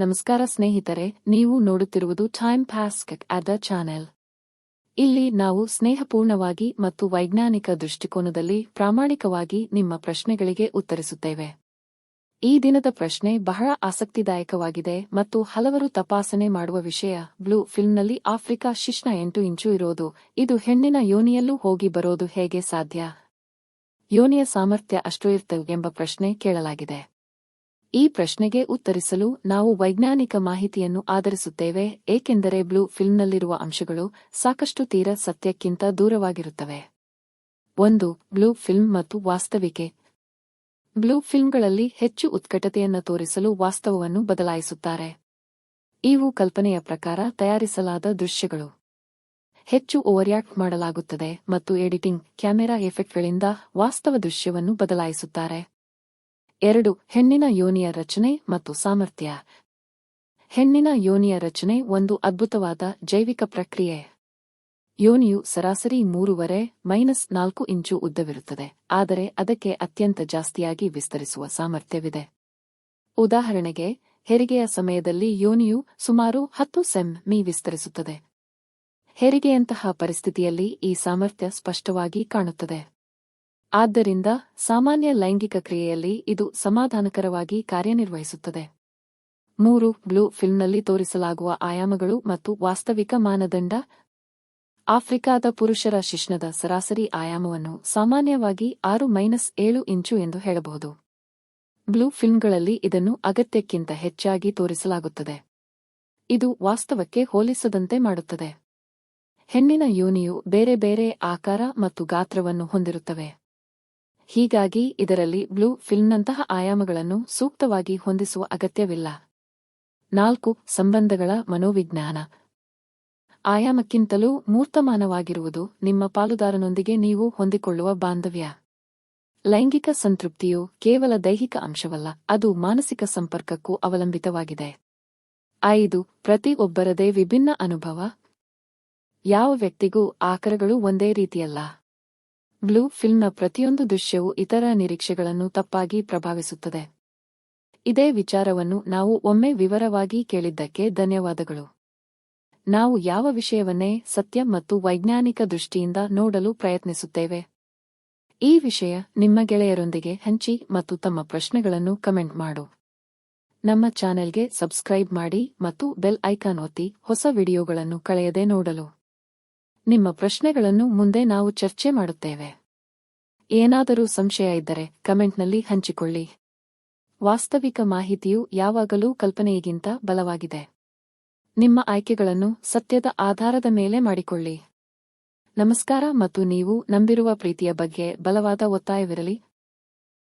ನಮಸ್ಕಾರ ಸ್ನೇಹಿತರೆ, ನೀವು ನೋಡುತ್ತಿರುವುದು time pass at the channel ಇಲ್ಲಿ ನಾವು ಸ್ನೇಹಪೂರ್ಣವಾಗಿ ಮತ್ತು ವೈಜ್ಞಾನಿಕ ದೃಷ್ಟಿಕೋನದಲ್ಲಿ ಪ್ರಾಮಾಣಿಕವಾಗಿ ನಿಮ್ಮ ಪ್ರಶ್ನೆಗಳಿಗೆ ಉತ್ತರಿಸುತ್ತೇವೆ. ಈ ದಿನದ ಪ್ರಶ್ನೆ ಬಹಳ ಆಸಕ್ತಿದಾಯಕವಾಗಿದೆ ಮತ್ತು ಹಲವರು ತಪಾಸಣೆ ಮಾಡುವ ವಿಷಯ ಬ್ಲೂ ಫಿಲ್ಮ್ನಲ್ಲಿ ಆಫ್ರಿಕಾ ಶಿಶ್ನ ಎಂಟು ಇಂಚು ಇರೋದು, ಇದು ಹೆಣ್ಣಿನ ಯೋನಿಯಲ್ಲೂ ಹೋಗಿ ಬರೋದು ಹೇಗೆ ಸಾಧ್ಯ? ಯೋನಿಯ ಸಾಮರ್ಥ್ಯ ಅಷ್ಟು ಇರ್ತವೆ ಎಂಬ ಪ್ರಶ್ನೆ ಕೇಳಲಾಗಿದೆ. ಈ ಪ್ರಶ್ನೆಗೆ ಉತ್ತರಿಸಲು ನಾವು ವೈಜ್ಞಾನಿಕ ಮಾಹಿತಿಯನ್ನು ಆಧರಿಸುತ್ತೇವೆ, ಏಕೆಂದರೆ ಬ್ಲೂ ಫಿಲ್ಮ್ನಲ್ಲಿರುವ ಅಂಶಗಳು ಸಾಕಷ್ಟು ತೀರ ಸತ್ಯಕ್ಕಿಂತ ದೂರವಾಗಿರುತ್ತವೆ. ಒಂದು, ಬ್ಲೂ ಫಿಲ್ಮ್ ಮತ್ತು ವಾಸ್ತವಿಕೆ. ಬ್ಲೂ ಫಿಲ್ಮ್ಗಳಲ್ಲಿ ಹೆಚ್ಚು ಉತ್ಕಟತೆಯನ್ನು ತೋರಿಸಲು ವಾಸ್ತವವನ್ನು ಬದಲಾಯಿಸುತ್ತಾರೆ. ಇವು ಕಲ್ಪನೆಯ ಪ್ರಕಾರ ತಯಾರಿಸಲಾದ ದೃಶ್ಯಗಳು. ಹೆಚ್ಚು ಓವರ್ಯಾಕ್ಟ್ ಮಾಡಲಾಗುತ್ತದೆ ಮತ್ತು ಎಡಿಟಿಂಗ್, ಕ್ಯಾಮೆರಾ ಎಫೆಕ್ಟ್ಗಳಿಂದ ವಾಸ್ತವ ದೃಶ್ಯವನ್ನು ಬದಲಾಯಿಸುತ್ತಾರೆ. ಎರಡು, ಹೆಣ್ಣಿನ ಯೋನಿಯ ರಚನೆ ಮತ್ತು ಸಾಮರ್ಥ್ಯ. ಹೆಣ್ಣಿನ ಯೋನಿಯ ರಚನೆ ಒಂದು ಅದ್ಭುತವಾದ ಜೈವಿಕ ಪ್ರಕ್ರಿಯೆ. ಯೋನಿಯು ಸರಾಸರಿ ಮೂರುವರೆ ಮೈನಸ್ ನಾಲ್ಕು ಇಂಚು ಉದ್ದವಿರುತ್ತದೆ, ಆದರೆ ಅದಕ್ಕೆ ಅತ್ಯಂತ ಜಾಸ್ತಿಯಾಗಿ ವಿಸ್ತರಿಸುವ ಸಾಮರ್ಥ್ಯವಿದೆ. ಉದಾಹರಣೆಗೆ, ಹೆರಿಗೆಯ ಸಮಯದಲ್ಲಿ ಯೋನಿಯು ಸುಮಾರು ಹತ್ತು ಸೆಮ್ ಮೀ ವಿಸ್ತರಿಸುತ್ತದೆ. ಹೆರಿಗೆಯಂತಹ ಪರಿಸ್ಥಿತಿಯಲ್ಲಿ ಈ ಸಾಮರ್ಥ್ಯ ಸ್ಪಷ್ಟವಾಗಿ ಕಾಣುತ್ತದೆ. ಆದ್ದರಿಂದ ಸಾಮಾನ್ಯ ಲೈಂಗಿಕ ಕ್ರಿಯೆಯಲ್ಲಿ ಇದು ಸಮಾಧಾನಕರವಾಗಿ ಕಾರ್ಯನಿರ್ವಹಿಸುತ್ತದೆ. ಮೂರು, ಬ್ಲೂ ಫಿಲ್ಮ್ನಲ್ಲಿ ತೋರಿಸಲಾಗುವ ಆಯಾಮಗಳು ಮತ್ತು ವಾಸ್ತವಿಕ ಮಾನದಂಡ. ಆಫ್ರಿಕಾದ ಪುರುಷರ ಶಿಶ್ನದ ಸರಾಸರಿ ಆಯಾಮವನ್ನು ಸಾಮಾನ್ಯವಾಗಿ ಆರು ಮೈನಸ್ ಏಳು ಇಂಚು ಎಂದು ಹೇಳಬಹುದು. ಬ್ಲೂ ಫಿಲ್ಮ್ಗಳಲ್ಲಿ ಇದನ್ನು ಅಗತ್ಯಕ್ಕಿಂತ ಹೆಚ್ಚಾಗಿ ತೋರಿಸಲಾಗುತ್ತದೆ. ಇದು ವಾಸ್ತವಕ್ಕೆ ಹೋಲಿಸದಂತೆ ಮಾಡುತ್ತದೆ. ಹೆಣ್ಣಿನ ಯೋನಿಯು ಬೇರೆ ಬೇರೆ ಆಕಾರ ಮತ್ತು ಗಾತ್ರವನ್ನು ಹೊಂದಿರುತ್ತವೆ. ಹೀಗಾಗಿ ಇದರಲ್ಲಿ ಬ್ಲೂ ಫಿಲ್ಮ್ನಂತಹ ಆಯಾಮಗಳನ್ನು ಸೂಕ್ತವಾಗಿ ಹೊಂದಿಸುವ ಅಗತ್ಯವಿಲ್ಲ. ನಾಲ್ಕು, ಸಂಬಂಧಗಳ ಮನೋವಿಜ್ಞಾನ. ಆಯಾಮಕ್ಕಿಂತಲೂ ಮೂರ್ತಮಾನವಾಗಿರುವುದು ನಿಮ್ಮ ಪಾಲುದಾರನೊಂದಿಗೆ ನೀವು ಹೊಂದಿಕೊಳ್ಳುವ ಬಾಂಧವ್ಯ. ಲೈಂಗಿಕ ಸಂತೃಪ್ತಿಯು ಕೇವಲ ದೈಹಿಕ ಅಂಶವಲ್ಲ, ಅದು ಮಾನಸಿಕ ಸಂಪರ್ಕಕ್ಕೂ ಅವಲಂಬಿತವಾಗಿದೆ. ಐದು, ಪ್ರತಿ ಒಬ್ಬರದೇ ವಿಭಿನ್ನ ಅನುಭವ. ಯಾವ ವ್ಯಕ್ತಿಗೂ ಆಕರಗಳು ಒಂದೇ ರೀತಿಯಲ್ಲ. ಬ್ಲೂ ಫಿಲ್ಮ್ನ ಪ್ರತಿಯೊಂದು ದೃಶ್ಯವೂ ಇತರ ನಿರೀಕ್ಷೆಗಳನ್ನು ತಪ್ಪಾಗಿ ಪ್ರಭಾವಿಸುತ್ತದೆ. ಇದೇ ವಿಚಾರವನ್ನು ನಾವು ಒಮ್ಮೆ ವಿವರವಾಗಿ ಕೇಳಿದ್ದಕ್ಕೆ ಧನ್ಯವಾದಗಳು. ನಾವು ಯಾವ ವಿಷಯವನ್ನೇ ಸತ್ಯ ಮತ್ತು ವೈಜ್ಞಾನಿಕ ದೃಷ್ಟಿಯಿಂದ ನೋಡಲು ಪ್ರಯತ್ನಿಸುತ್ತೇವೆ? ಈ ವಿಷಯ ನಿಮ್ಮ ಗೆಳೆಯರೊಂದಿಗೆ ಹಂಚಿ ಮತ್ತು ತಮ್ಮ ಪ್ರಶ್ನೆಗಳನ್ನು ಕಮೆಂಟ್ ಮಾಡು. ನಮ್ಮ ಚಾನೆಲ್ಗೆ ಸಬ್ಸ್ಕ್ರೈಬ್ ಮಾಡಿ ಮತ್ತು ಬೆಲ್ ಐಕಾನ್ ಒತ್ತಿ ಹೊಸ ವಿಡಿಯೋಗಳನ್ನು ಕಳೆಯದೆ ನೋಡಲು. ನಿಮ್ಮ ಪ್ರಶ್ನೆಗಳನ್ನು ಮುಂದೆ ನಾವು ಚರ್ಚೆ ಮಾಡುತ್ತೇವೆ. ಏನಾದರೂ ಸಂಶಯ ಇದ್ದರೆ ಕಮೆಂಟ್ನಲ್ಲಿ ಹಂಚಿಕೊಳ್ಳಿ. ವಾಸ್ತವಿಕ ಮಾಹಿತಿಯು ಯಾವಾಗಲೂ ಕಲ್ಪನೆಯಿಗಿಂತ ಬಲವಾಗಿದೆ. ನಿಮ್ಮ ಆಯ್ಕೆಗಳನ್ನು ಸತ್ಯದ ಆಧಾರದ ಮೇಲೆ ಮಾಡಿಕೊಳ್ಳಿ. ನಮಸ್ಕಾರ ಮತ್ತು ನೀವು ನಂಬಿರುವ ಪ್ರೀತಿಯ ಬಗ್ಗೆ ಬಲವಾದ ಒತ್ತಾಯವಿರಲಿ.